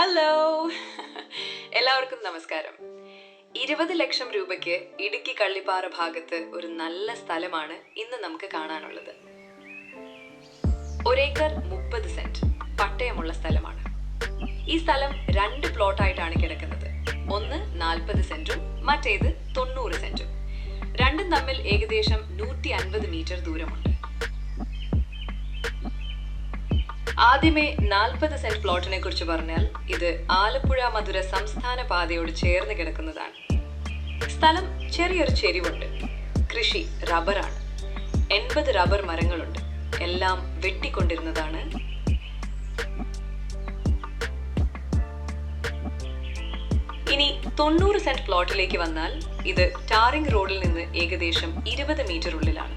Hello എല്ലാവർക്കും നമസ്കാരം. ഇരുപത് ലക്ഷം രൂപയ്ക്ക് ഇടുക്കി കള്ളിപ്പാറ ഭാഗത്ത് ഒരു നല്ല സ്ഥലമാണ് ഇന്ന് നമുക്ക് കാണാനുള്ളത്. ഒരേക്കർ മുപ്പത് സെന്റ് പട്ടയമുള്ള സ്ഥലമാണ്. ഈ സ്ഥലം രണ്ട് പ്ലോട്ടായിട്ടാണ് കിടക്കുന്നത്. ഒന്ന് നാൽപ്പത് സെന്റും മറ്റേത് തൊണ്ണൂറ് സെന്റും. രണ്ടും തമ്മിൽ ഏകദേശം നൂറ്റി അൻപത് മീറ്റർ ദൂരമുണ്ട്. ആദ്യമേ നാൽപ്പത് സെന്റ് പ്ലോട്ടിനെ കുറിച്ച് പറഞ്ഞാൽ ഇത് ആലപ്പുഴ മധുര സംസ്ഥാന പാതയോട് ചേർന്ന് കിടക്കുന്നതാണ്. സ്ഥലം ചെറിയൊരു ചെരിവുണ്ട്. കൃഷി റബ്ബറാണ്. എൺപത് റബ്ബർ മരങ്ങളുണ്ട്. എല്ലാം വെട്ടിക്കൊണ്ടിരുന്നതാണ്. ഇനി തൊണ്ണൂറ് സെന്റ് പ്ലോട്ടിലേക്ക് വന്നാൽ ഇത് ടാറിംഗ് റോഡിൽ നിന്ന് ഏകദേശം ഇരുപത് മീറ്റർ ഉള്ളിലാണ്.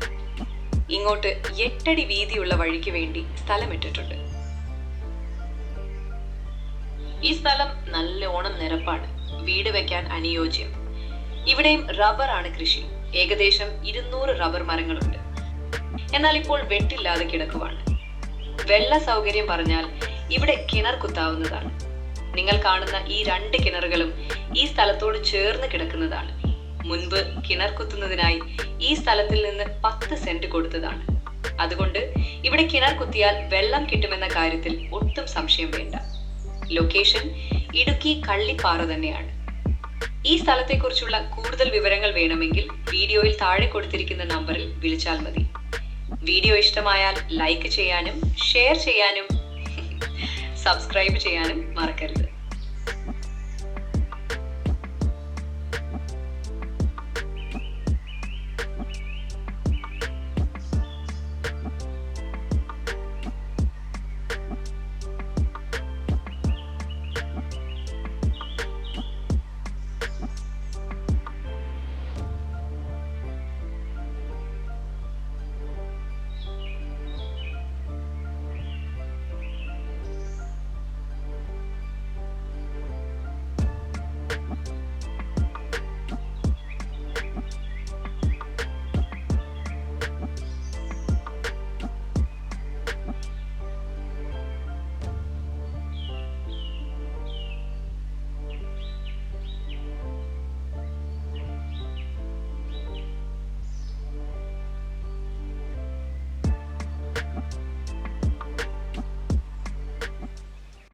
ഇങ്ങോട്ട് എട്ടടി വീതിയുള്ള വഴിക്ക് വേണ്ടി സ്ഥലമിട്ടിട്ടുണ്ട്. ഈ സ്ഥലം നല്ല ഓണം നിരപ്പാണ്. വീട് വെക്കാൻ അനുയോജ്യം. ഇവിടെയും റബ്ബറാണ് കൃഷി. ഏകദേശം ഇരുന്നൂറ് റബ്ബർ മരങ്ങളുണ്ട്. എന്നാൽ ഇപ്പോൾ വെട്ടില്ലാതെ കിടക്കുവാണ്. വെള്ള സൗകര്യം പറഞ്ഞാൽ ഇവിടെ കിണർ കുത്താവുന്നതാണ്. നിങ്ങൾ കാണുന്ന ഈ രണ്ട് കിണറുകളും ഈ സ്ഥലത്തോട് ചേർന്ന് കിടക്കുന്നതാണ്. മുൻപ് കിണർ കുത്തുന്നതിനായി ഈ സ്ഥലത്തിൽ നിന്ന് പത്ത് സെന്റ് കൊടുത്തതാണ്. അതുകൊണ്ട് ഇവിടെ കിണർ കുത്തിയാൽ വെള്ളം കിട്ടുമെന്ന കാര്യത്തിൽ ഒട്ടും സംശയം വേണ്ട. ലൊക്കേഷൻ ഇടുക്കി കള്ളിപ്പാറ തന്നെയാണ്. ഈ സ്ഥലത്തെക്കുറിച്ചുള്ള കൂടുതൽ വിവരങ്ങൾ വേണമെങ്കിൽ വീഡിയോയിൽ താഴെ കൊടുത്തിരിക്കുന്ന നമ്പറിൽ വിളിച്ചാൽ മതി. വീഡിയോ ഇഷ്ടമായാൽ ലൈക്ക് ചെയ്യാനും ഷെയർ ചെയ്യാനും സബ്സ്ക്രൈബ് ചെയ്യാനും മറക്കരുത്.